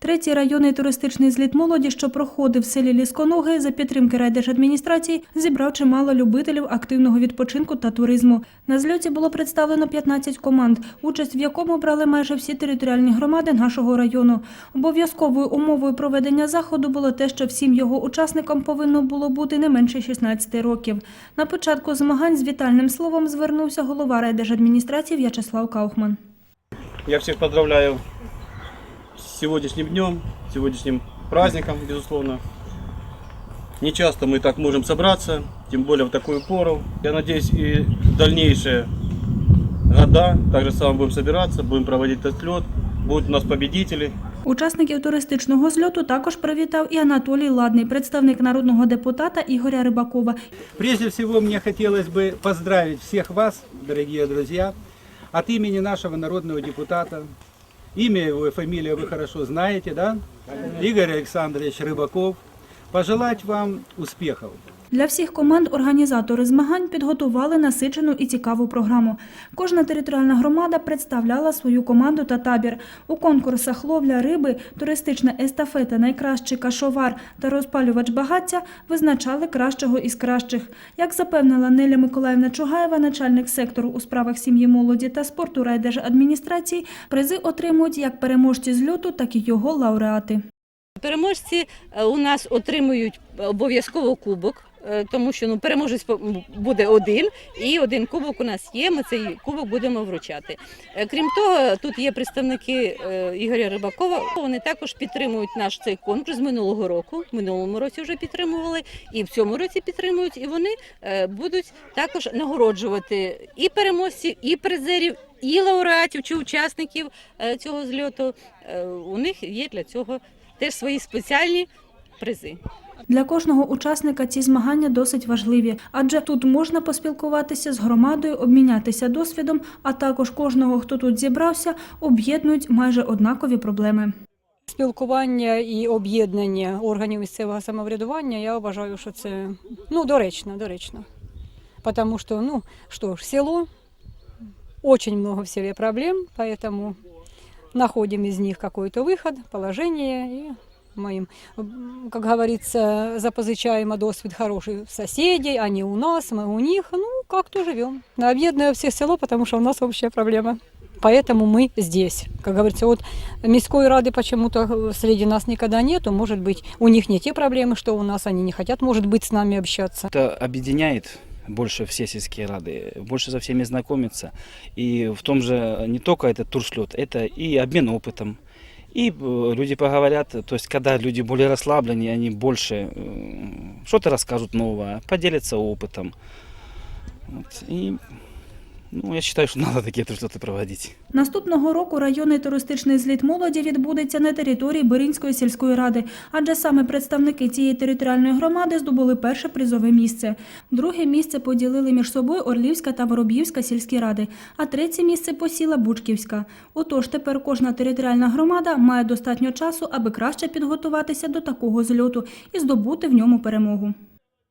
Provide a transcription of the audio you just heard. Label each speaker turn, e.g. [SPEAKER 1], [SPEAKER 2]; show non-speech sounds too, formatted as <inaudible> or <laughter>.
[SPEAKER 1] Третій районний туристичний зліт молоді, що проходив в селі Лісконоги за підтримки райдержадміністрації, зібрав чимало любителів активного відпочинку та туризму. На зльоті було представлено 15 команд, участь в якому брали майже всі територіальні громади нашого району. Обов'язковою умовою проведення заходу було те, що всім його учасникам повинно було бути не менше 16 років. На початку змагань з вітальним словом звернувся голова райдержадміністрації В'ячеслав Кауфман.
[SPEAKER 2] Я всех поздравляю сегодняшним днем, с сегодняшним праздником, безусловно. Не часто мы так можем собраться, тем более в такую пору. Я надеюсь, и в дальнейшие года так же самое будем собираться, будем проводить этот лед, будут у нас победители.
[SPEAKER 1] Учасників туристичного зльоту також привітав і Анатолій Ладний, представник народного депутата Ігоря Рибакова.
[SPEAKER 3] Прежде всего, мне хотелось бы поздравить всех вас, дорогие друзья, от имени нашего народного депутата. Имя его и фамилию вы хорошо знаете, да? Игорь Александрович Рыбаков. Пожелать вам успехов.
[SPEAKER 1] Для всіх команд організатори змагань підготували насичену і цікаву програму. Кожна територіальна громада представляла свою команду та табір. У конкурсах ловля риби, туристична естафета, найкращий кашовар та розпалювач багаття визначали кращого із кращих. Як запевнила Неля Миколаївна Чугаєва, начальник сектору у справах сім'ї, молоді та спорту райдержадміністрації, призи отримують як переможці зльоту, так і його лауреати.
[SPEAKER 4] Переможці е, у нас отримують обов'язково кубок, тому що ну, переможець буде один, і один кубок у нас є. Ми цей кубок будемо вручати. Е, Крім того, тут є представники е, Ігоря Рибакова. Вони також підтримують наш цей конкурс минулого року. В минулому році вже підтримували, і в цьому році підтримують. І вони е, будуть також нагороджувати і переможців, і призерів, і лауреатів чи учасників е, цього зльоту. Е, У них є для цього теж свої спеціальні призи.
[SPEAKER 1] Для кожного учасника ці змагання досить важливі, адже тут можна поспілкуватися з громадою, обмінятися досвідом, а також кожного, хто тут зібрався, об'єднують майже однакові проблеми.
[SPEAKER 5] Спілкування і об'єднання органів місцевого самоврядування, я вважаю, що це ну, доречно, доречно. Потому что, ну, что ж, село, очень много в селе проблем, поэтому находим из них какой-то выход, положение и моим, как говорится, запозычаем досвід хороший соседей, они у нас, мы у них, ну, как-то живем. Объединяю все село, потому что у нас общая проблема. Поэтому мы здесь. Как говорится, вот Мирской Рады почему-то э, среди нас никогда нету. Может быть, у них не те проблемы, что у нас, они не хотят, может быть, с нами общаться.
[SPEAKER 6] Это объединяет больше все сельские рады, больше со всеми знакомиться. И в том же не только этот туршлет, это и обмен опытом. И э, люди поговорят, то есть когда люди более расслаблены, они больше э, что-то расскажут новое, поделятся опытом. Вот. И ну, я считаю, что <laughs> надо такие туршлеты проводить.
[SPEAKER 1] Наступного року районний туристичний зліт молоді відбудеться на території Беринської сільської ради, адже саме представники цієї територіальної громади здобули перше призове місце. Друге місце поділили між собою Орлівська та Вороб'ївська сільські ради, а третє місце посіла Бучківська. Отож, тепер кожна територіальна громада має достатньо часу, аби краще підготуватися до такого зльоту і здобути в ньому перемогу.